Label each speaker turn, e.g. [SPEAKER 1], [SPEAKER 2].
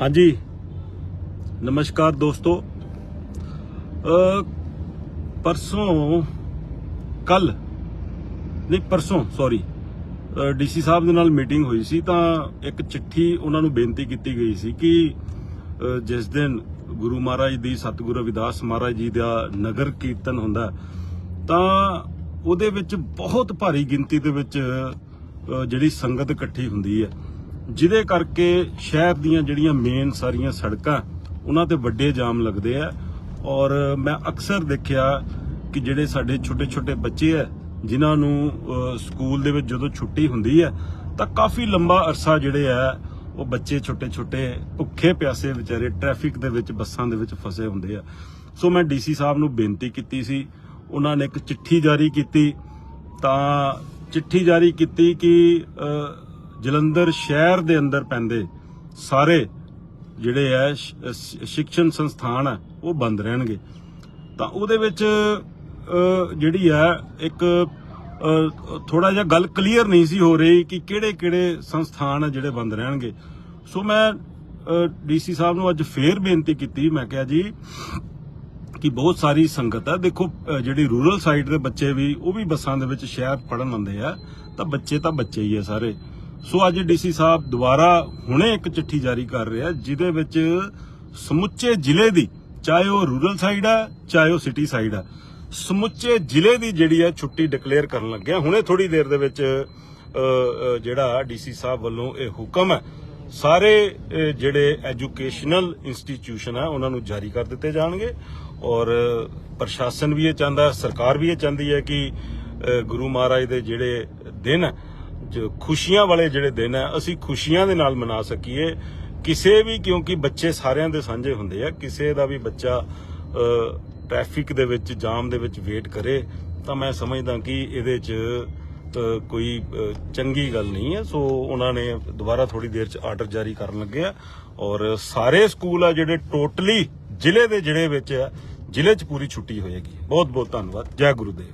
[SPEAKER 1] ਹਾਂਜੀ। ਨਮਸਕਾਰ ਦੋਸਤੋ। ਪਰਸੋਂ, ਕੱਲ, ਨਹੀਂ, ਪਰਸੋਂ ਸੌਰੀ ਡੀਸੀ ਸਾਹਿਬ ਦੇ ਨਾਲ ਮੀਟਿੰਗ ਹੋਈ ਸੀ ਤਾਂ ਇੱਕ ਚਿੱਠੀ ਉਹਨਾਂ ਨੂੰ ਬੇਨਤੀ ਕੀਤੀ ਗਈ ਸੀ ਕਿ ਜਿਸ ਦਿਨ ਗੁਰੂ ਮਹਾਰਾਜ ਦੀ ਸਤਿਗੁਰੂ ਰਵਿਦਾਸ ਮਹਾਰਾਜ ਜੀ ਦਾ ਨਗਰ ਕੀਰਤਨ ਹੁੰਦਾ, ਤਾਂ ਉਹਦੇ ਵਿੱਚ ਬਹੁਤ ਭਾਰੀ ਗਿਣਤੀ ਦੇ ਵਿੱਚ ਜਿਹੜੀ ਸੰਗਤ ਇਕੱਠੀ ਹੁੰਦੀ ਹੈ। ਜਿਹਦੇ ਕਰਕੇ ਸ਼ਹਿਰ ਦੀਆਂ ਜਿਹੜੀਆਂ ਮੇਨ ਸਾਰੀਆਂ ਸੜਕਾਂ, ਉਹਨਾਂ ਤੇ ਵੱਡੇ ਜਾਮ ਲੱਗਦੇ ਆ। ਔਰ ਮੈਂ ਅਕਸਰ ਦੇਖਿਆ ਕਿ ਜਿਹੜੇ ਸਾਡੇ ਛੋਟੇ-ਛੋਟੇ ਬੱਚੇ ਆ, ਜਿਨ੍ਹਾਂ ਨੂੰ ਸਕੂਲ ਦੇ ਵਿੱਚ ਜਦੋਂ ਛੁੱਟੀ ਹੁੰਦੀ ਹੈ ਤਾਂ ਕਾਫੀ ਲੰਬਾ ਅਰਸਾ ਜਿਹੜੇ ਆ, ਉਹ ਬੱਚੇ ਛੋਟੇ-ਛੋਟੇ ਭੁੱਖੇ ਪਿਆਸੇ ਵਿਚਾਰੇ ਟ੍ਰੈਫਿਕ ਦੇ ਵਿੱਚ, ਬੱਸਾਂ ਦੇ ਵਿੱਚ ਫਸੇ ਹੁੰਦੇ ਆ। ਸੋ ਮੈਂ ਡੀਸੀ ਸਾਹਿਬ ਨੂੰ ਬੇਨਤੀ ਕੀਤੀ ਸੀ, ਉਹਨਾਂ ਨੇ ਇੱਕ ਚਿੱਠੀ ਜਾਰੀ ਕੀਤੀ। ਤਾਂ ਚਿੱਠੀ ਜਾਰੀ ਕੀਤੀ ਕਿ ਜਲੰਧਰ ਸ਼ਹਿਰ ਦੇ ਅੰਦਰ ਪੈਂਦੇ ਸਾਰੇ ਜਿਹੜੇ ਹੈ ਸ਼- ਸੰਸਥਾਨ ਹੈ ਉਹ ਬੰਦ ਰਹਿਣਗੇ। ਤਾਂ ਉਹਦੇ ਵਿੱਚ ਜਿਹੜੀ ਹੈ ਇੱਕ ਥੋੜਾ ਜਿਹਾ ਗੱਲ ਕਲੀਅਰ ਨਹੀਂ ਸੀ ਹੋ ਰਹੀ ਕਿ ਕਿਹੜੇ ਕਿਹੜੇ ਸੰਸਥਾਨ ਹੈ ਜਿਹੜੇ ਬੰਦ ਰਹਿਣਗੇ। ਸੋ ਮੈਂ ਡੀਸੀ ਸਾਹਿਬ ਨੂੰ ਅੱਜ ਫੇਰ ਬੇਨਤੀ ਕੀਤੀ, ਮੈਂ ਕਿਹਾ ਜੀ ਕਿ ਬਹੁਤ ਸਾਰੀ ਸੰਗਤ ਹੈ ਦੇਖੋ ਜਿਹੜੀ ਰੂਰਲ ਸਾਈਡ ਦੇ ਬੱਚੇ ਵੀ, ਉਹ ਵੀ ਬੱਸਾਂ ਦੇ ਵਿੱਚ ਸ਼ਹਿਰ ਪੜਨ ਆਉਂਦੇ ਆ, ਤਾਂ ਬੱਚੇ ਤਾਂ ਬੱਚੇ ਹੀ ਆ ਸਾਰੇ। ਸੋ ਅੱਜ ਡੀਸੀ ਸਾਹਿਬ ਦੁਬਾਰਾ ਹੁਣੇ ਇੱਕ ਚਿੱਠੀ ਜਾਰੀ ਕਰ ਰਿਹਾ ਜਿਹਦੇ ਵਿੱਚ ਸਮੁੱਚੇ ਜ਼ਿਲ੍ਹੇ ਦੀ ਚਾਹੇ ਉਹ ਰੂਰਲ ਸਾਈਡ ਹੈ ਚਾਹੇ ਉਹ ਸਿਟੀ ਸਾਈਡ ਹੈ ਸਮੁੱਚੇ ਜ਼ਿਲ੍ਹੇ ਦੀ ਜਿਹੜੀ ਹੈ ਛੁੱਟੀ ਡਿਕਲੇਅਰ ਕਰਨ ਲੱਗਿਆ ਹੁਣੇ ਥੋੜੀ ਦੇਰ ਦੇ ਵਿੱਚ ਅ, ਅ, ਜਿਹੜਾ ਡੀਸੀ ਸਾਹਿਬ ਵੱਲੋਂ ਇਹ ਹੁਕਮ ਹੈ ਸਾਰੇ ਜਿਹੜੇ ਐਜੂਕੇਸ਼ਨਲ ਇੰਸਟੀਟਿਊਸ਼ਨ ਆ ਉਹਨਾਂ ਨੂੰ ਜਾਰੀ ਕਰ ਦਿੱਤੇ ਜਾਣਗੇ। ਔਰ ਪ੍ਰਸ਼ਾਸਨ ਵੀ ਇਹ ਚਾਹੁੰਦਾ ਸਰਕਾਰ ਵੀ ਇਹ ਚਾਹੁੰਦੀ ਹੈ ਕਿ ਗੁਰੂ ਮਹਾਰਾਜ ਦੇ ਜਿਹੜੇ ਦਿਨ ਖੁਸ਼ੀਆਂ ਵਾਲੇ ਜਿਹੜੇ ਦਿਨ ਹੈ ਅਸੀਂ ਖੁਸ਼ੀਆਂ ਦੇ ਨਾਲ ਮਨਾ ਸਕੀਏ। ਕਿਸੇ ਵੀ ਕਿਉਂਕਿ ਬੱਚੇ ਸਾਰਿਆਂ ਦੇ ਸਾਂਝੇ ਹੁੰਦੇ ਆ ਕਿਸੇ ਦਾ ਵੀ ਬੱਚਾ ਅ, ਟ੍ਰੈਫਿਕ ਦੇ ਵਿੱਚ ਜਾਮ ਦੇ ਵਿੱਚ ਵੇਟ ਕਰੇ ਤਾਂ ਮੈਂ ਸਮਝਦਾ ਕਿ ਇਹਦੇ 'ਚ ਕੋਈ ਚੰਗੀ ਗੱਲ ਨਹੀਂ ਹੈ। ਸੋ ਉਹਨਾਂ ਨੇ ਦੁਬਾਰਾ ਥੋੜੀ ਦੇਰ 'ਚ ਆਰਡਰ ਜਾਰੀ ਕਰਨ ਲੱਗੇ ਆ। ਔਰ ਸਾਰੇ ਸਕੂਲ ਆ ਜਿਹੜੇ ਟੋਟਲੀ ਜ਼ਿਲ੍ਹੇ ਦੇ ਜਿਹੜੇ ਵਿੱਚ ਆ ਜ਼ਿਲ੍ਹੇ 'ਚ ਪੂਰੀ ਛੁੱਟੀ ਹੋਏਗੀ। ਬਹੁਤ ਬਹੁਤ ਧੰਨਵਾਦ। ਜੈ ਗੁਰੂਦੇਵ।